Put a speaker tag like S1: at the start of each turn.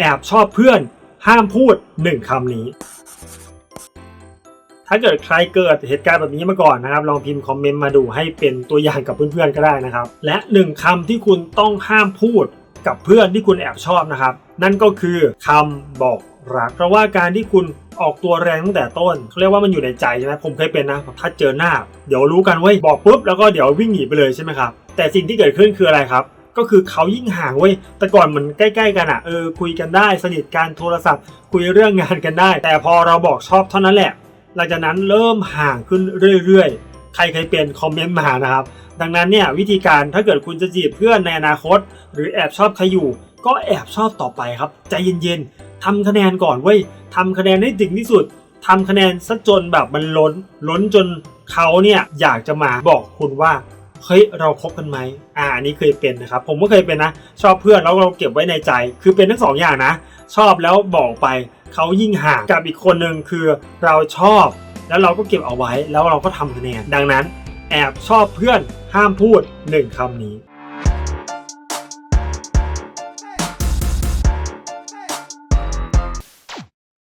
S1: แอบชอบเพื่อนห้ามพูดหนึ่งคำนี้ ถ้าเกิดใครเกิดเหตุการณ์แบบนี้มาก่อนนะครับ ลองพิมพ์คอมเมนต์มาดูให้เป็นตัวอย่างกับเพื่อนๆก็ได้นะครับ และหนึ่งคำที่คุณต้องห้ามพูดกับเพื่อนที่คุณแอบชอบนะครับ นั่นก็คือคำบอกรัก เพราะว่าการที่คุณออกตัวแรงตั้งแต่ต้นเขาเรียกว่ามันอยู่ในใจใช่ไหมผมเคยเป็นนะถ้าเจอหน้า เดี๋ยวรู้กันเว้บอกปุ๊บแล้วก็เดี๋ยววิ่งหนีไปเลยใช่ไหมครับแต่สิ่งที่เกิดขึ้นคืออะไรครับ ก็คือเขายิ่งห่างเว้ยแต่ก่อนมันใกล้ๆกันอะเออคุยกันได้สนิทกันโทรศัพท์ คุยเรื่องงานกันได้ แต่พอเราบอกชอบเท่านั้นแหละ หลังจากนั้นเริ่มห่างขึ้นเรื่อยๆ ใครเคยเป็นคอมเมนต์มานะครับ ดังนั้นเนี่ยวิธีการถ้าเกิดคุณจะจีบเพื่อนในอนาคต หรือแอบชอบใครอยู่ก็แอบชอบต่อไปครับ ใจเย็นๆทำคะแนนก่อนเว้ยทำคะแนนให้ถึงที่สุดทำคะแนนซะจนแบบมันล้น ล้นจนเขาเนี่ยอยากจะมาบอกคุณว่า เฮ้ยเราคบกันไหมอ่าอันนี้เคยเป็นนะครับ ผมก็เคยเป็นนะ ชอบเพื่อนแล้วเราเก็บไว้ในใจ คือเป็นทั้งสองอย่างนะ ชอบแล้วบอกไปเขายิ่งห่างกับอีกคนหนึ่งคือเราชอบ แล้วเราก็เก็บเอาไว้แล้วเราก็ทำคะแนนดังนั้น แอบชอบเพื่อนห้ามพูดหนึ่งคำนี้